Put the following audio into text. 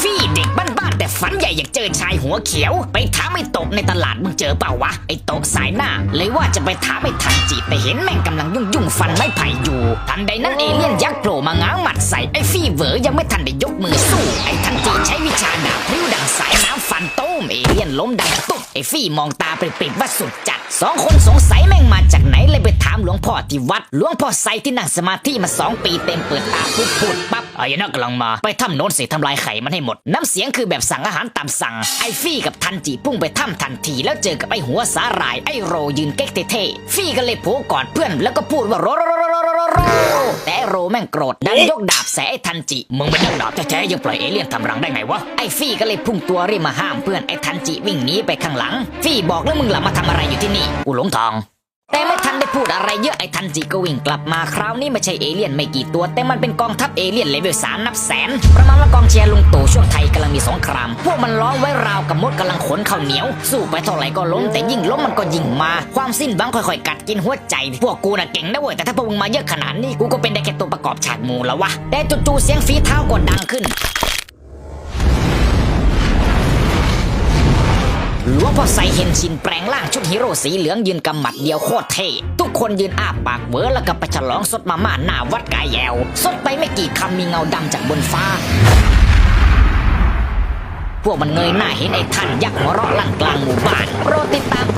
ฟี่เด็กบ้านๆแต่ฝันใหญ่อยากเจอชายหัวเขียว ไปถามไอ้โตะในตลาดมึงเจอเปล่าวะไอ้โตะสายหน้า เลยว่าจะไปถามไอ้ทันจิแต่เห็นแม่งกำลังยุ่งยุ่งฟันไม้ไผ่อยู่ ทันใดนั้นเอเลี่ยนยักษ์โผล่มาง้างหมัดใส่ไอ้ฟี่เหวอยังไม่ทันได้ยกมือสู้ไอ้ทันจิใช้วิชาดาบพิ้วดังสายน้ำฟันโต้มเอเลี่ยนล้มดังตุ๊บไอ้ฟี่มองตาปริบๆว่าสุดจัดสองคนสงสัยแม่งมาจากไหนเลยไปถามหลวงพ่อที่วัดหลวงพ่อไซที่นั่งสมาธิมาสองปีเต็มเปิดตาปุ๊บพูดปั๊บ อายนะกำลังมาไปถ้ำโน้นสิทำลายไข่มันให้หมด น้ำเสียงคือแบบสั่งอาหารตามสั่ง ไอฟี่กับทันจิพุ่งไปถ้ำทันที แล้วเจอกับไอหัวสาหร่ายไอโรยืนเก๊กเท่ๆฟี่ก็เลยโผล่กอดเพื่อนแล้วก็พูดว่าโรโรโรโแต่โรแม่งโกรธดันยกดาบแสไอ้ทันจิ มึงเป็นนักดาบแท้ๆยังปล่อยเอเลี่ยนทำรังได้ไงวะไอ้ฟี่ก็เลยพุ่งตัวรีบมาห้ามเพื่อนไอ้ทันจิวิ่งหนีไปข้างหลัง ฟี่บอกแล้วมึงหลับมาทำอะไรอยู่ที่นี่กูหลงทาง แต่ไม่ทันได้พูดอะไรเยอะไอ้ทันจิก็วิ่งกลับมาคราวนี้ไม่ใช่เอเลี่ยนไม่กี่ตัว แต่มันเป็นกองทัพเอเลี่ยนเลเวลสามนับแสน ประมาณว่ากองเชียร์ลุงตู่ช่วงไทยกำลังมีสงคราม พวกมันล้อมไว้ราวกับมดกำลังขนข้าวเหนียว สู้ไปเท่าไหร่ก็ล้มแต่ยิ่งล้มมันก็ยิ่งมา ความสิ้นหวังค่อยๆ กัดกินหัวใจ พวกกูน่ะเก่งนะเว้ยแต่ถ้าพวกมึงมาเยอะขนาดนี้กูก็เป็นได้แค่ตัวประกอบฉากมูแล้ววะแต่จู่ๆเสียงฝีเท้าก็ดังขึ้น พอใส่เห็นชินแปลงร่างชุดฮีโร่สีเหลืองยืนกำหมัดเดียวโคตรเท่ทุกคนยืนอ้าปากเวอแล้วก็ไปฉลองสดมาม่าหน้าวัดกายแยว สดไปไม่กี่คำมีเงาดำจากบนฟ้า พวกมันเงยหน้าเห็นไอ้ท่านยักษ์หัวเราะลั่นกลางหมู่บ้านโปรดติดตามตอน